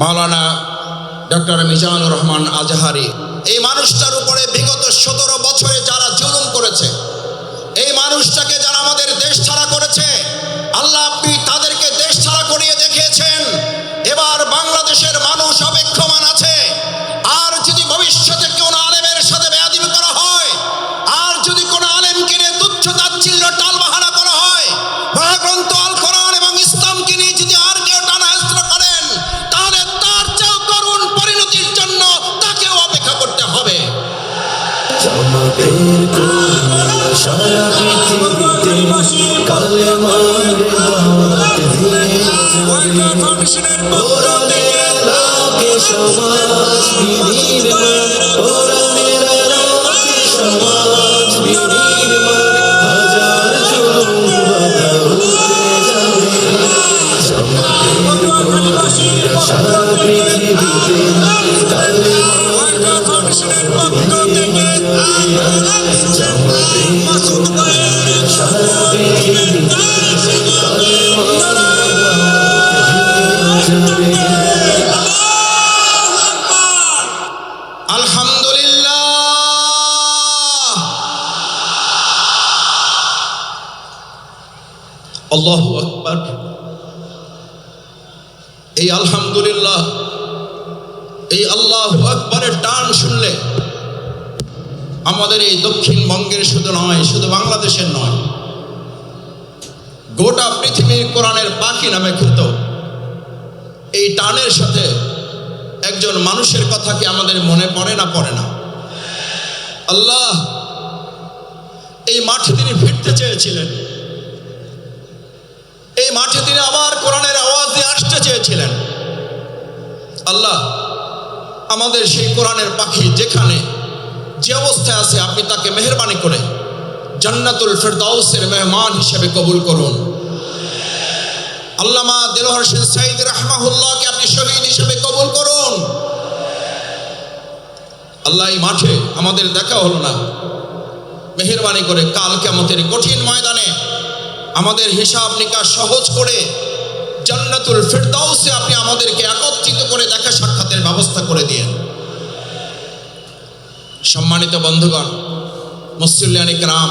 মাওলানা doctor Mizanur Rahman Azhari, এই মানুষটার উপরে বিগত সতেরো বছরে যারা জুলুম করেছে, এই মানুষটাকে যারা আমাদের দেশ ছাড়া করেছে, আল্লাহ আপনি তাদেরকে দেশ ছাড়া করিয়ে দেখিয়েছেন। এবার বাংলাদেশের মানুষ অপেক্ষমান আছে। কোন সারা পৃথিবীতে কালেমার দাওয়াত দিয়ে কোরআনের আলোকে সমাজ বিনির্মাণ কোরআনের আলোকে সমাজ বিনির্মাণ হাজার জুলুম বাধা উঠে যাবে চমকের কোন সারা আলহামদুলিল্লাহ। এই আল্লাহ আকবরের টান শুনলে আমাদের এই দক্ষিণবঙ্গের শুধু নয়, শুধু বাংলাদেশের নয়, গোটা পৃথিবীর কোরআনের পাখি নামে খ্যাত এই টানের সাথে একজন মানুষের কথা কি আমাদের মনে পড়ে না পড়ে না? আল্লাহ, এই মাঠে তিনি ফিরতে চেয়েছিলেন। এই মাঠে তিনি আবার কোরআনের আওয়াজ দিয়ে আসতে চেয়েছিলেন। আল্লাহ, আমাদের সেই কোরআনের পাখি যেখানে যে অবস্থায় আছে, আপনি তাকে মেহরবানি করে জান্নাতুল ফেরদাউসের মেহমান হিসেবে কবুল করুন। আল্লামা দেলোহর হোসেন সাইদ রাহমাহুল্লাহকে আপনি শহীদ হিসেবে কবুল করুন। আল্লাহ এই মাঠে আমাদের দেখা হলো না। মেহরবানি করে কাল কেমতের কঠিন ময়দানে আমাদের হিসাব নিকাশ সহজ করে জান্নাতুল ফেরদাউসে আপনি আমাদেরকে একত্রিত করে দেখা সাক্ষাতের ব্যবস্থা করে দিয়েন সম্মানিত বন্ধুগণ মুসল্লিয়ানিক রাম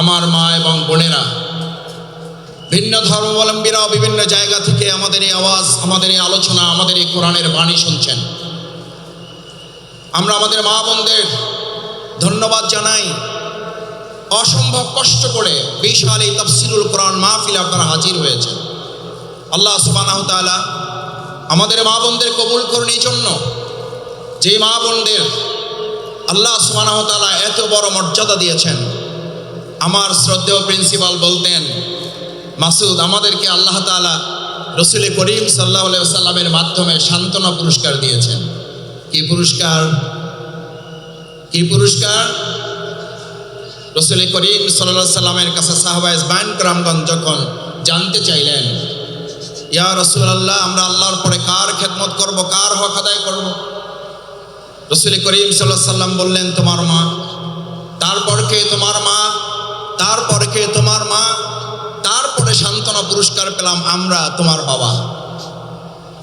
আমার মা এবং বোনেরা, ভিন্ন ধর্মাবলম্বীরাও বিভিন্ন জায়গা থেকে আমাদের এই আওয়াজ, আমাদের এই আলোচনা, আমাদের এই কোরআনের বাণী শুনছেন। আমরা আমাদের মা বোনদের ধন্যবাদ জানাই। অসম্ভব কষ্ট করে বিশাল এই তফসিলুল কোরআন মাহফিল আপনারা হাজির হয়েছেন। আল্লাহ সুবানাহ তাআলা আমাদের মা বোনদের কবুল করুন এই জন্য। যে মা বোনদের আল্লাহ সুবানাহ তাআলা এত বড় মর্যাদা দিয়েছেন, আমার শ্রদ্ধেয় প্রিন্সিপাল বলতেন, মাসুদ, আমাদেরকে আল্লাহ তাআলা রসুল করিম সাল্লাহ সাল্লামের মাধ্যমে সান্ত্বনা পুরস্কার দিয়েছেন। কি পুরস্কার? কি পুরস্কার? রসুল করিম সাল্লাহ সাল্লামের কাছে সাহবাইজ বাইন গ্রামগঞ্জ যখন জানতে চাইলেন ইয়া রসুল আল্লাহ আমরা আল্লাহর পরে কার খেদমত করব, কার হক আদায় করব? রসুল করিম সাল্লাহ সাল্লাম বললেন, তোমার মা। তারপর কে? তোমার মা। তারপর কে? তোমার মা। তারপরে সান্ত্বনা পুরস্কার পেলাম আমরা, তোমার বাবা।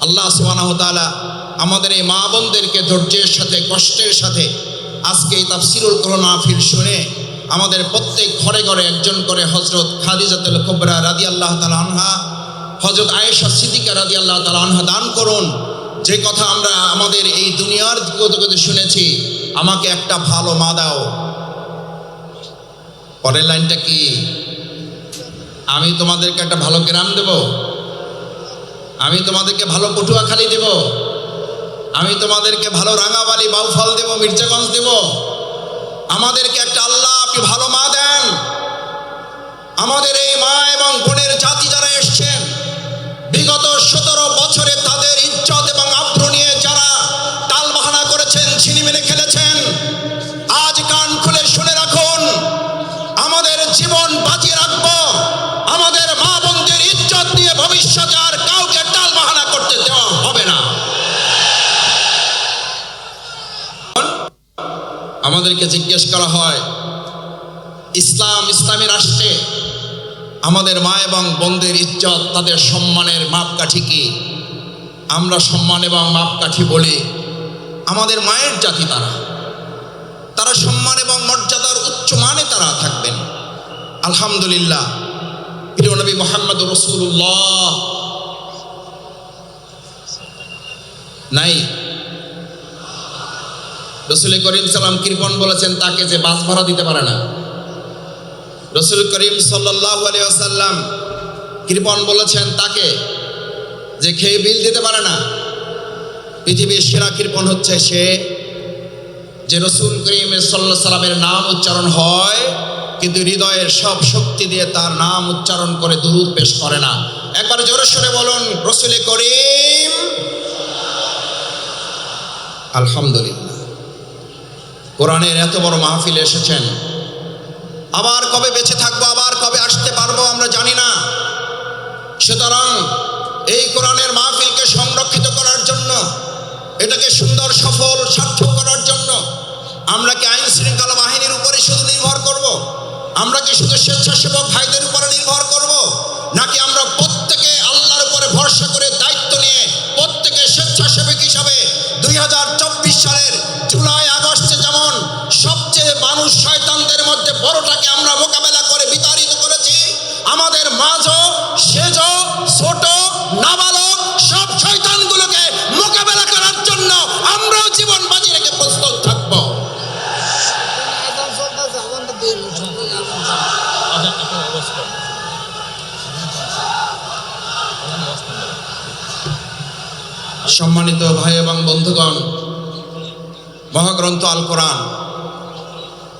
আল্লাহ সুবানাহ তাআলা আমাদের এই মা বোনদেরকে ধৈর্যের সাথে, কষ্টের সাথে আজকে এই তাফসিরুল করোনা ফির শুনে আমাদের প্রত্যেক ঘরে ঘরে একজন করে হজরত খাদিজাতুল কুবরা রাদি আল্লাহ তালা আনহা হজরত আয়েশা সিদ্দিকা রাদি আল্লাহ তালা আনহা দান করুন। যে কথা আমরা আমাদের এই দুনিয়ার কথা শুনেছি, আমাকে একটা ভালো মা দাও। পরের লাইনটা কি? আমি তোমাদেরকে একটা ভালো গ্রাম দেব। আমি তোমাদেরকে ভালো পটুয়াখালী দেব। আমি তোমাদেরকে ভালো রাঙাবালি, বাউফল দেব, মির্জাগঞ্জ দেব। আমাদেরকে একটা আল্লাহ আপনি ভালো মা দেন। আমাদের এই মা এবং বোনের জাতি যারা এসছেন আমাদেরকে জিজ্ঞেস করা হয়, ইসলাম ইসলামী রাষ্ট্রে আমাদের মা এবং বোনদের ইজ্জত, তাদের সম্মানের মাপকাঠি কি? আমরা সম্মান এবং মাপকাঠি বলি, আমাদের মায়ের জাতি তারা। তারা সম্মান এবং মর্যাদার উচ্চ মানে তারা থাকবেন। আলহামদুলিল্লাহ, প্রিয় নবী মোহাম্মদ রসুল্লাহ নাই রসুল করিম সাল্লাম কৃপন বলেছেন তাকে যে বাস ভাড়া দিতে পারে না। রসুল করিম আলিয়াল্লাম কৃপন বলেছেন তাকে যে খেয়ে বিল দিতে পারে না। পৃথিবীর সেরা কৃপন হচ্ছে সে যে রসুল করিম সাল্লাহ সাল্লামের নাম উচ্চারণ হয়, কিন্তু হৃদয়ের সব শক্তি দিয়ে তার নাম উচ্চারণ করে দুরুদ পেশ করে না। একবার জোরে সরে বলুন, রসুল করিম, আলহামদুলিল্লাহ। কোরআনের এত বড় মাহফিলে এসেছেন আবার কবে বেঁচে থাকব, আবার কবে আসতে পারব আমরা জানি না সুতরাং এই কোরআনের মাহফিলকে সংরক্ষিত করার জন্য, এটাকে সুন্দর, সফল, সার্থক করার জন্য আমরা কি আইন শৃঙ্খলা বাহিনীর উপরে শুধু নির্ভর করব। আমরা কি শুধু স্বেচ্ছাসেবক ভাইদের উপরে নির্ভর করব। নাকি আমরা প্রত্যেকে আল্লাহর উপরে ভরসা করে বড়টাকে আমরা মোকাবেলা করে বিতাড়িত করেছি। আমাদের মাঝ সেজ ছোট নাবালক সব শয়তানগুলোকে মোকাবেলা করার জন্য আমরাও জীবন বাজি রেখে প্রস্তুত থাকব। সম্মানিত ভাই এবং বন্ধুগণ, মহাগ্রন্থ আল কোরআন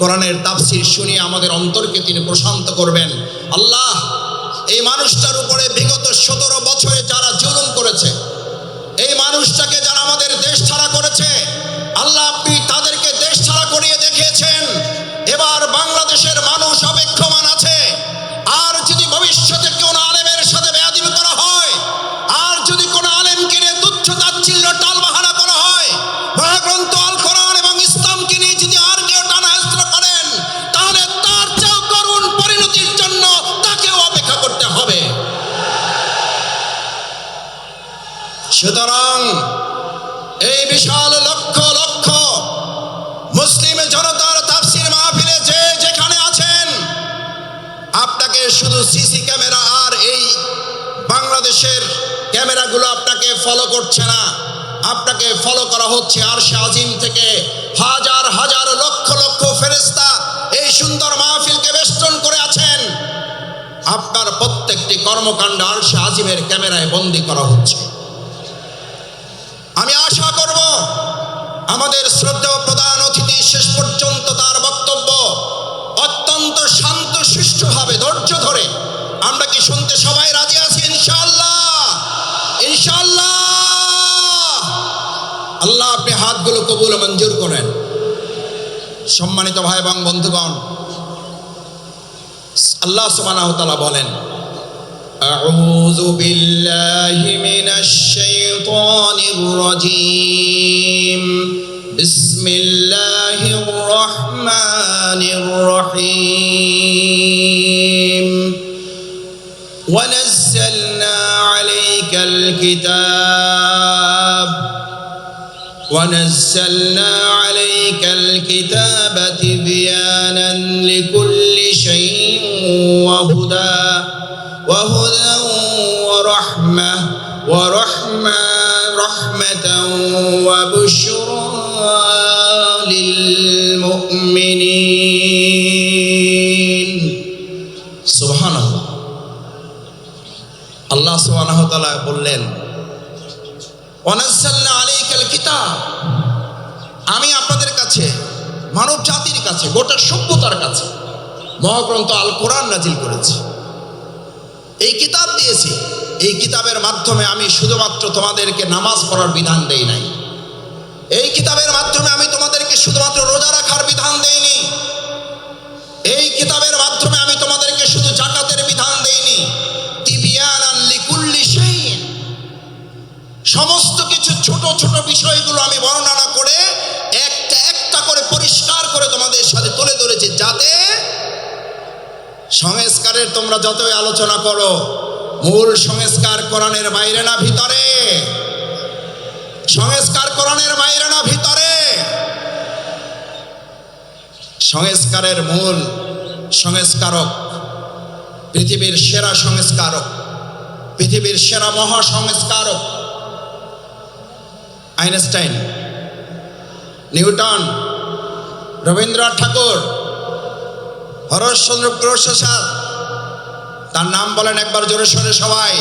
কোরআনের তাফসির শুনিয়ে আমাদের অন্তরকে তিনি প্রশান্ত করবেন। আল্লাহ, এই মানুষটার উপরে বিগত সতেরো বছরে যারা জুলুম করেছে, এই মানুষটাকে যারা আমাদের দেশ ছাড়া করেছে, আল্লাহ আপনি তাদেরকে দেশ ছাড়া করিয়ে দেখিয়েছেন। এবার বাংলাদেশের মানুষ অপেক্ষমান সুতরাং এই বিশাল লক্ষ লক্ষ মুসলিম জনতার তাফসির মাহফিলে যে যেখানে আছেন, আপনাকে শুধু সিসি ক্যামেরা আর এই বাংলাদেশের ক্যামেরাগুলো আপনাকে ফলো করছে না। আপনাকে ফলো করা হচ্ছে আর আজিম থেকে হাজার হাজার, লক্ষ লক্ষ ফেরেস্তা এই সুন্দর মাহফিলকে বেষ্টন করে আছেন। আপনার প্রত্যেকটি কর্মকাণ্ড আর আজিমের ক্যামেরায় বন্দি করা হচ্ছে। আমি আশা করব আমাদের শ্রদ্ধেয় প্রধান অতিথি শেষ পর্যন্ত তার বক্তব্য অত্যন্ত শান্ত সুষ্ঠুভাবে ধৈর্য ধরে। আমরা কি শুনতে সবাই রাজি আছি? ইনশাল্লাহ ইনশাআল্লাহ। আল্লাহ আপনি হাতগুলো কবুল মঞ্জুর করেন। সম্মানিত ভাই এবং বন্ধুগণ, আল্লাহ তাআলা বলেন أعوذ بالله من الشيطان الرجيم. بسم الله الرحمن الرحيم. ونزلنا عليك الكتاب. ونزلنا عليك الكتاب تبيانا لكل شيء وهدى. وهدى ورحمة ورحمة رحمة وبشرى للمؤمنين سبحان الله আল্লাহ সুবহানাহু ওয়া তাআলা বললেন ওয়ানাজ্জালনা আলাইকাল কিতাব আমি আপনাদের কাছে মানব জাতির কাছে গোটা সভ্যতার কাছে মহাগ্রন্থ আল কোরআন নাজিল করেছি এই কিতাব দিয়েছি। এই কিতাবের মাধ্যমে আমি শুধুমাত্র তোমাদেরকে নামাজ পড়ার বিধান দেই নাই। এই কিতাবের মাধ্যমে আমি তোমাদেরকে শুধুমাত্র রোজা রাখার বিধান দেইনি। এই কিতাবের মাধ্যমে আমি তোমাদেরকে শুধু জাকাতের বিধান দেইনি। সমস্ত কিছু ছোট ছোট বিষয়গুলো আমি বর্ণনা করে একটা একটা করে পরিষ্কার করে তোমাদের সাথে তুলে ধরেছি যাতে সংস্কারের তোমরা যতই আলোচনা করো, মূল সংস্কার কোরআনের বাইরে না ভিতরে। সংস্কার কোরআনের বাইরে না ভিতরে। সংস্কারের মূল সংস্কারক পৃথিবীর সেরা সংস্কারক, পৃথিবীর সেরা মহা সংস্কারক আইনস্টাইন, নিউটন, রবীন্দ্রনাথ ঠাকুর। হরশ্চন্দ্র প্রসাদ তার নাম বলেন একবার জোরে সোরে সবাই।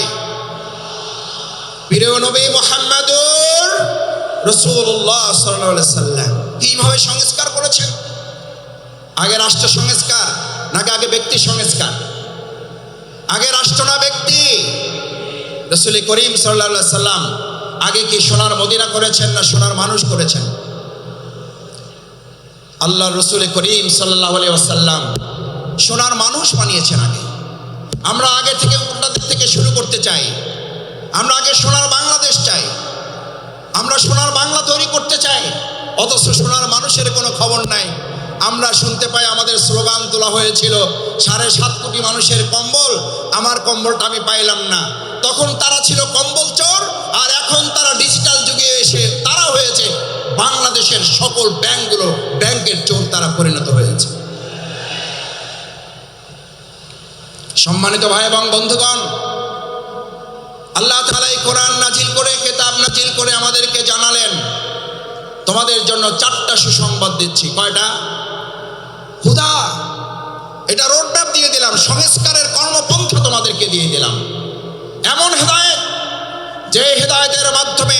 প্রিয় নবী মোহাম্মদুর রসুল্লাহ সাল্লাম। কীভাবে সংস্কার করেছেন? আগে রাষ্ট্র সংস্কার, নাকি আগে ব্যক্তি সংস্কার? আগে রাষ্ট্র না ব্যক্তি? রসুল করিম সাল্লা সাল্লাম আগে কি সোনার মদিনা করেছেন না সোনার মানুষ করেছেন? আল্লাহ রসুল করিম সাল্লাহ আসাল্লাম সোনার মানুষ বানিয়েছেন আগে। আমরা আগে থেকে উল্টাদের থেকে শুরু করতে চাই। আমরা আগে সোনার বাংলাদেশ চাই। আমরা সোনার বাংলা তৈরি করতে চাই। অথচ সোনার মানুষের কোনো খবর নাই। আমরা শুনতে পাই আমাদের স্লোগান তোলা হয়েছিল, সাড়ে সাত কোটি মানুষের কম্বল, আমার কম্বলটা আমি পাইলাম না। তখন তারা ছিল কম্বল চোর, আর এখন তারা ডিজিটাল যুগে এসে তারা হয়েছে বাংলাদেশের সকল ব্যাংকগুলো ব্যাংকের চোর তারা পরিণত হয়েছে। সম্মানিত ভাই এবং বন্ধুগণ, আল্লাহ তালা এই কোরআন নাজিল করে, কেতাব নাজিল করে আমাদেরকে জানালেন, তোমাদের জন্য চারটা সুসংবাদ দিচ্ছি। কয়টা? হুদা! এটা রোডম্যাপ দিয়ে দিলাম, সংস্কারের কর্মপন্থা তোমাদেরকে দিয়ে দিলাম। এমন হেদায়েত, যে হেদায়েতের মাধ্যমে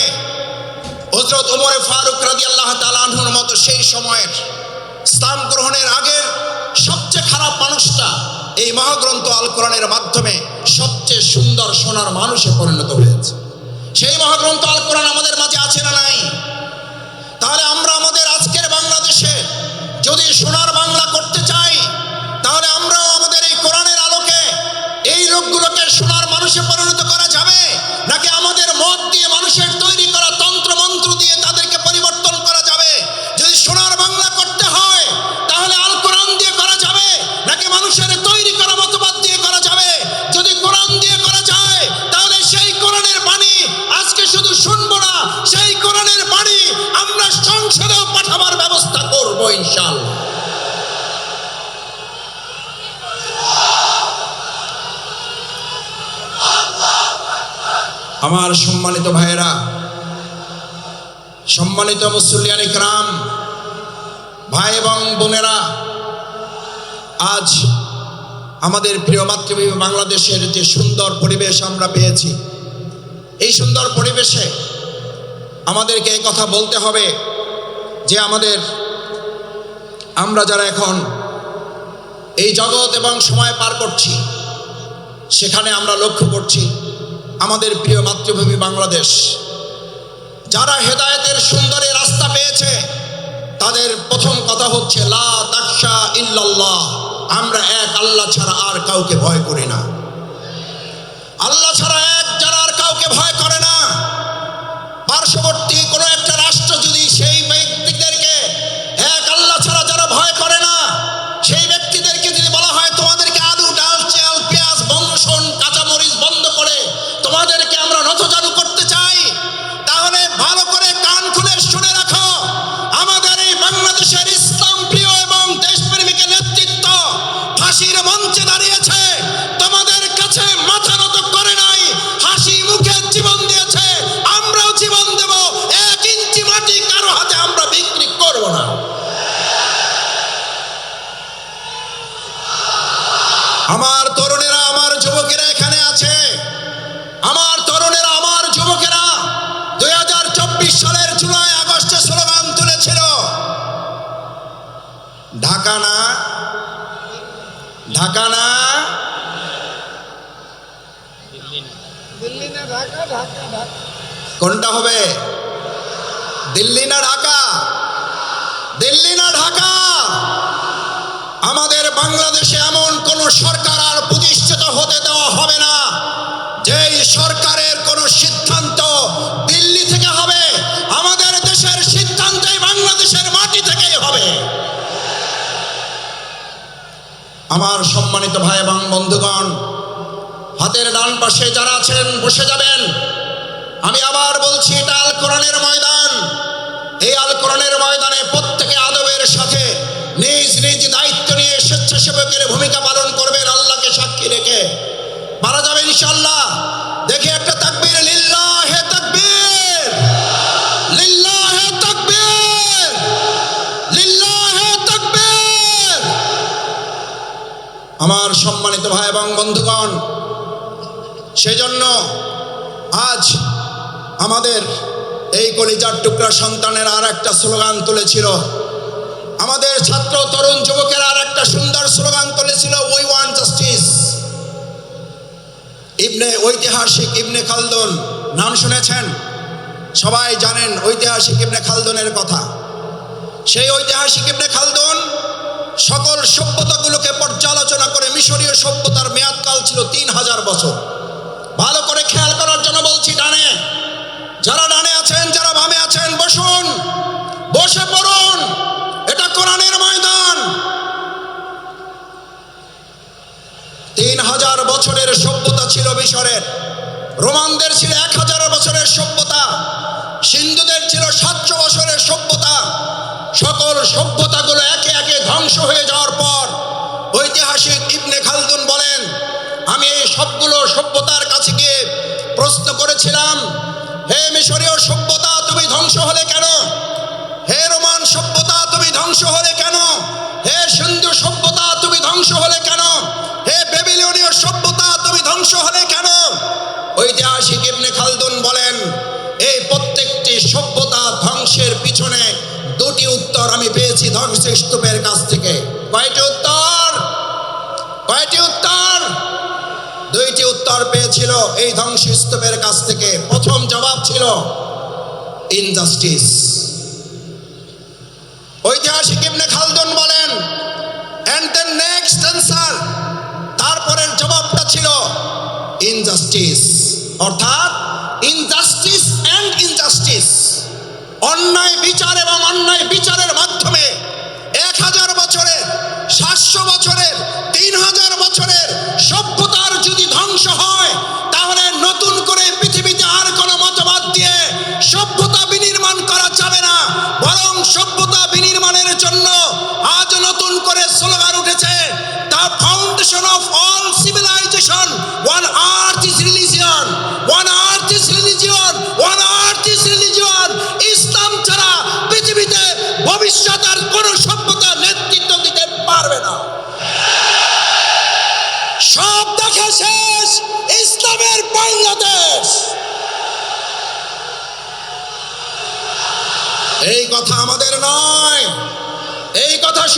হজরত ওমরে ফারুক রাজি আল্লাহ তালাহুর মতো সেই সময়ের ইসলাম গ্রহণের আগের সবচেয়ে খারাপ মানুষটা এই মহাগ্রন্থ আল কোরআনের মাধ্যমে সবচেয়ে সুন্দর সোনার মানুষে পরিণত হয়েছে। সেই মহাগ্রন্থ আল কোরআন আমাদের মাঝে আছে না নাই? তাহলে আমরা আমাদের আজকের বাংলাদেশে যদি সোনার বাংলা করতে চাই, তাহলে আমরাও আমাদের এই কোরআনের আলোকে এই লোকগুলোকে সোনার মানুষে পরিণত করা যাবে? নাকি আমার সম্মানিত ভাইয়েরা, সম্মানিত মুসলিয়ান ইকরাম, ভাই এবং বোনেরা, আজ আমাদের প্রিয় মাতৃভূমি বাংলাদেশের যে সুন্দর পরিবেশ আমরা পেয়েছি, এই সুন্দর পরিবেশে আমাদেরকে এই কথা বলতে হবে যে আমাদের, আমরা যারা এখন এই জগৎ এবং সময় পার করছি, সেখানে আমরা লক্ষ্য করছি আমাদের প্রিয় মাতৃভূমি বাংলাদেশ। যারা হেদায়েতের সুন্দরী রাস্তা পেয়েছে, তাদের প্রথম কথা হচ্ছে, লা আমরা এক, আল্লাহ ছাড়া আর কাউকে ভয় করি না। আল্লাহ ছাড়া এক, যারা আর কাউকে ভয় করে না। পার্শ্ববর্তী কোনো একটা রাষ্ট্র যদি সেই ব্যক্তিদেরকে এক, আল্লাহ ছাড়া যারা ভয় করে না তোমাদেরকে আমরা নথজানু করতে চাই তাহলে ভালো করে ঢাকা না? কোনটা হবে? দিল্লি না ঢাকা? দিল্লি না ঢাকা? আমাদের বাংলাদেশে এমন কোন সরকার আর প্রতিষ্ঠিত হতে দেওয়া হবে না যেই সরকারের কোন সিদ্ধান্ত আমার সম্মানিত ভাই এবং বন্ধুগণ, হাতের ডান পাশে যারা আছেন, বসে যাবেন। আমি আবার বলছি, এটা আল কোরআনের ময়দান। এই আল কোরআনের ময়দানে প্রত্যেকে আদবের সাথে নিজ নিজ দায়িত্ব নিয়ে স্বেচ্ছাসেবকের ভূমিকা পালন করবেন, আল্লাহকে সাক্ষী রেখে। মারা যাবে ইনশাল্লাহ আমার সম্মানিত ভাই এবং বন্ধুগণ, সেজন্য আজ আমাদের এই কলিজার টুকরা সন্তানের আর একটা স্লোগান তুলেছিল। আমাদের ছাত্র তরুণ যুবকের আর একটা সুন্দর স্লোগান তুলেছিল উই ওয়ান জাস্টিস ইবনে, ঐতিহাসিক ইবনে খালদুন, নাম শুনেছেন? সবাই জানেন ঐতিহাসিক ইবনে খালদুনের কথা। সেই ঐতিহাসিক ইবনে খালদুন সকল সভ্যতাগুলোকে পর্যালোচনা করে মিশরীয় সভ্যতার মেয়াদকাল ছিল তিন হাজার বছর। ভালো করে খেয়াল করার জন্য বলছি, ডানে। যারা ডানে আছেন, যারা বামে আছেন, বসুন। বসে পড়ুন। এটা কোরআনের ময়দান। তিন হাজার বছরের সভ্যতা ছিল মিশরের। রোমানদের ছিল এক হাজার বছরের সভ্যতা। সিন্ধুদের ছিল সাতশো বছরের সভ্যতা। সকল সভ্যতাগুলো একে একে ধ্বংস হয়ে যাওয়ার পর ঐতিহাসিক ইবনে খালদুন বলেন, আমি এই সবগুলো সভ্যতার কাছে গিয়ে প্রশ্ন করেছিলাম, হে মিশরীয় সভ্যতা তুমি ধ্বংস হলে কেন? হে রোমান সভ্যতা তুমি ধ্বংস হলে কেন? হে সিন্ধু সভ্যতা তুমি ধ্বংস হলে কেন? হে বেবিলনীয় সভ্যতা তুমি ধ্বংস হলে কেন? আমি পেয়েছি ধ্বংসস্তূপের কাছ থেকে। কয়টি উত্তর? কয়টি উত্তর? দুইটি উত্তর পেয়েছিল এই ধ্বংসস্তূপের কাছ থেকে। প্রথম জবাব ছিল, ইনজাস্টিস। ঐতিহাসিক ইবনে খালদুন বলেন অ্যান্ড দ্য নেক্সট অ্যান্সার তারপরের জবাবটা ছিল, ইনজাস্টিস। অর্থাৎ, ইনজাস্টিস অন্যায় বিচার এবং অন্যায় বিচারের মাধ্যমে এক হাজার বছরের, সাতশো বছরের, তিন হাজার বছরের সভ্যতার যদি ধ্বংস হয়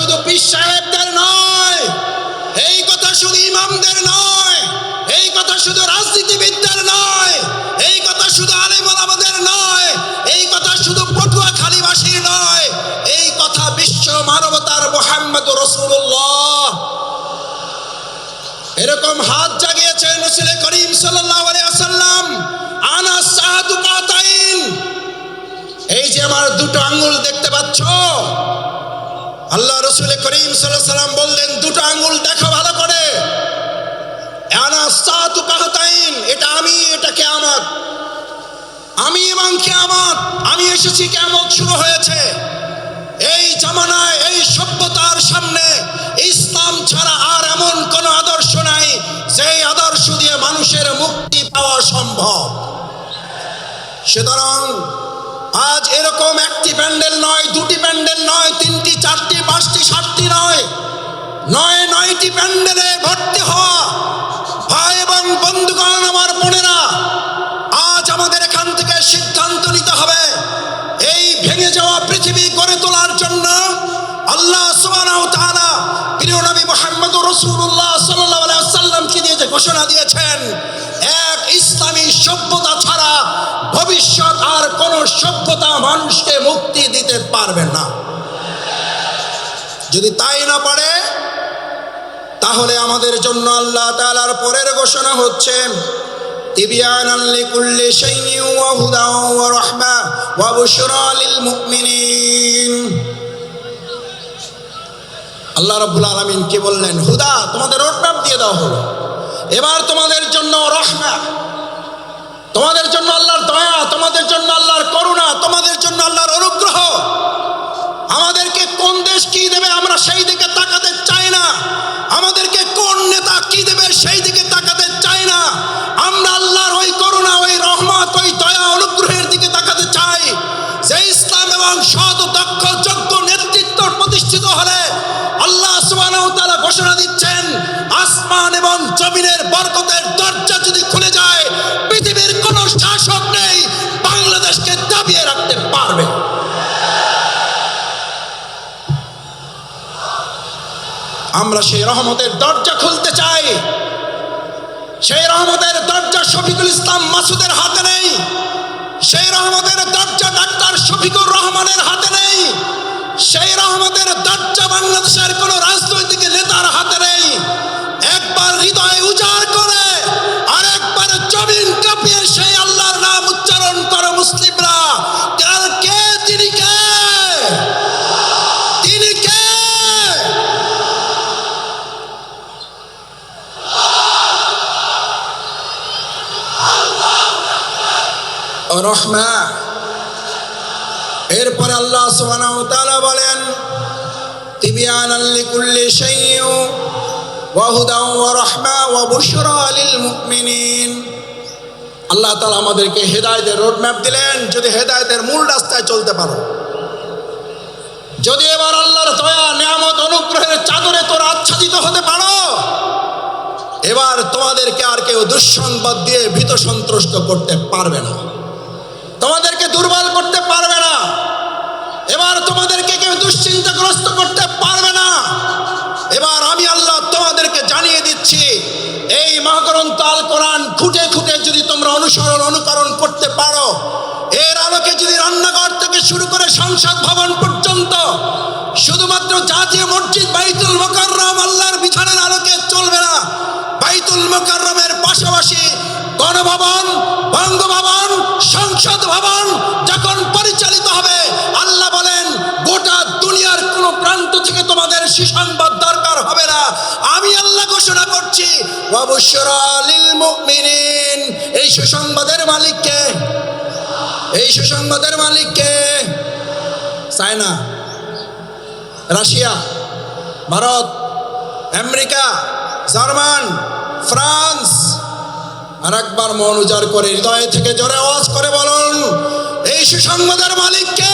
শুধু পীর সাহেবদের নয়, এই কথা শুধু ইমামদের নয়, এই কথা শুধু রাজনীতিবিদদের নয়, এই কথা শুধু আলেমন আমাদের নয়, এই কথা শুধু পটুয়াখালীবাসীর নয়, এই কথা বিশ্ব মানবতার মোহাম্মদ রসুল্লাহ এরকম হাত জাগিয়েছেন রসুল করিম কাতাইন। এই যে আমার দুটো আঙ্গুল দেখতে পাচ্ছ আল্লাহ রসুল করিম সাল্লাম বললেন, দুটো আঙ্গুল দেখো ভালো করে। এটা আমি, এটা কিয়ামত আমি এবং কিয়ামত আমি এসেছি কিয়ামত শুরু হয়েছে? এই জামানায়, এই সভ্যতার সামনে ইসলাম ছাড়া আর এমন কোন আদর্শ নাই, যেই আদর্শ দিয়ে মানুষের মুক্তি পাওয়া সম্ভব। সুতরাং আজ এরকম একটি প্যান্ডেল নয়, দুটি প্যান্ডেল নয়, তিনটি, চারটি, পাঁচটি, সাতটি নয়। নয়, নয়টি প্যান্ডেলে ভর্তি হওয়া ভাই এবং বন্ধুগণ আমার বোনেরা, আজ আমাদের এখান থেকে সিদ্ধান্ত নিতে হবে। এই ভেঙে যাওয়া পৃথিবী গড়ে তোলার জন্য আল্লাহ প্রিয় নবী মুহাম্মদ আলাইহি সাল্লামকে দিয়ে যে ঘোষণা দিয়েছেন, এক ইসলামী সভ্যতা ছাড়া ভবিষ্যৎ আর কোন সভ্যতা মানুষকে মুক্তি দিতে পারবে না। যদি তাই না পারে, তাহলে আমাদের জন্য আল্লাহ তাআলার পরের ঘোষণা হচ্ছে, তিবিয়ানান লিকুল্লি শাইইন ওয়া হুদা ওয়া রাহমা ওয়া আল্লাহ রাব্বুল আলামিন কি বললেন? হুদা, তোমাদের রোডম্যাপ দিয়ে দেওয়া হলো। এবার তোমাদের জন্য রহমা। তোমাদের জন্য আল্লাহর দয়া, তোমাদের জন্য আল্লাহর করুণা, তোমাদের জন্য আল্লাহর অনুগ্রহ। আমাদেরকে কোন দেশ কি দেবে আমরা সেই দিকে তাকাতে চাই না। আমাদেরকে কোন নেতা কি দেবে সেই দিকে তাকাতে চাই না। আমরা আল্লাহর ওই করুণা, ওই রহমত, ওই দয়া, অনুগ্রহের দিকে তাকাতে চাই। যে ইসলাম এবং সৎ দক্ষ, যোগ্য নেতৃত্ব প্রতিষ্ঠিত হলে আল্লাহ তাআলা ঘোষণা দিচ্ছেন, আসমান এবং জমিনের বরকতের দরজা যদি খুলে যায়, পৃথিবীর কোন শাসক নেই বাংলাদেশকে দাবিয়ে রাখতে পারবে। আমরা সেই রহমতের দরজা খুলতে চাই। সেই রহমতের দরজা শফিকুল ইসলাম মাসুদের হাতে নেই। সেই রহমতের দরজা ডাক্তার শফিকুর রহমানের হাতে নেই। সেই রহমতের দরজা বাংলাদেশের কোন রাজনৈতিক নেতার হাতে নেই। একবার হৃদয় উজাড় করে আর একবার জমিন কাঁপিয়ে সেই আল্লাহর নাম উচ্চারণ করো মুসলিমরা। কে? তিনি কে? তিনি কে? রহমা এরপরে আল্লাহ সুবহানাহু ওয়া বলেন, তিবিয়ানাল লিকুল্লি শাইইন ওয়া হুদাও ওয়া রাহমা ওয়া বুশরা লিল মুমিনিন। আল্লাহ তাআলা আমাদেরকে হেদায়েতের রোড ম্যাপ দিলেন, যদি হেদায়েতের মূল রাস্তায় চলতে পারো। যদি এবার আল্লাহর দয়া, নিয়ামত, অনুগ্রহের চাদরে তোর আচ্ছাদিত হতে পারো, এবার তোমাদেরকে আর কেউ দুঃসংবাদ দিয়ে ভীত সন্ত্রস্ত করতে পারবে না। তোমাদেরকে দুর্বল করতে পারবে না। এবার তোমাদেরকে কেউ দুশ্চিন্তাগ্রস্ত করতে পারবে না। এবার আমি আল্লাহ তোমাদেরকে জানিয়ে দিচ্ছি, এই মহাগ্রন্থ আল কোরআন খুঁটে খুঁটে যদি তোমরা অনুসরণ, অনুকরণ করতে পারো, এর আলোকে যদি রান্নাঘর থেকে শুরু করে সংসদ ভবন পর্যন্ত শুধুমাত্র জাতীয় মসজিদ বাইতুল মোকাররম আল্লাহর বিছানার আলোকে চলবে না, বাইতুল মোকাররমের পাশাপাশি গণভবন, বঙ্গভবন সংসদ ভবন যখন পরিচালিত হবে, আল্লাহ বলেন, গোটা দুনিয়ার কোন প্রান্ত থেকে তোমাদের সুসংবাদ দরকার হবে না। আমি আল্লাহ ঘোষণা করছি এই সুসংবাদের মালিককে এই সুসংবাদের মালিককে China, Russia, Bharat, America, German, France আর একবার মন উজাড় করে হৃদয় থেকে জোরে আওয়াজ করে বলুন এই সুসংবাদের মালিককে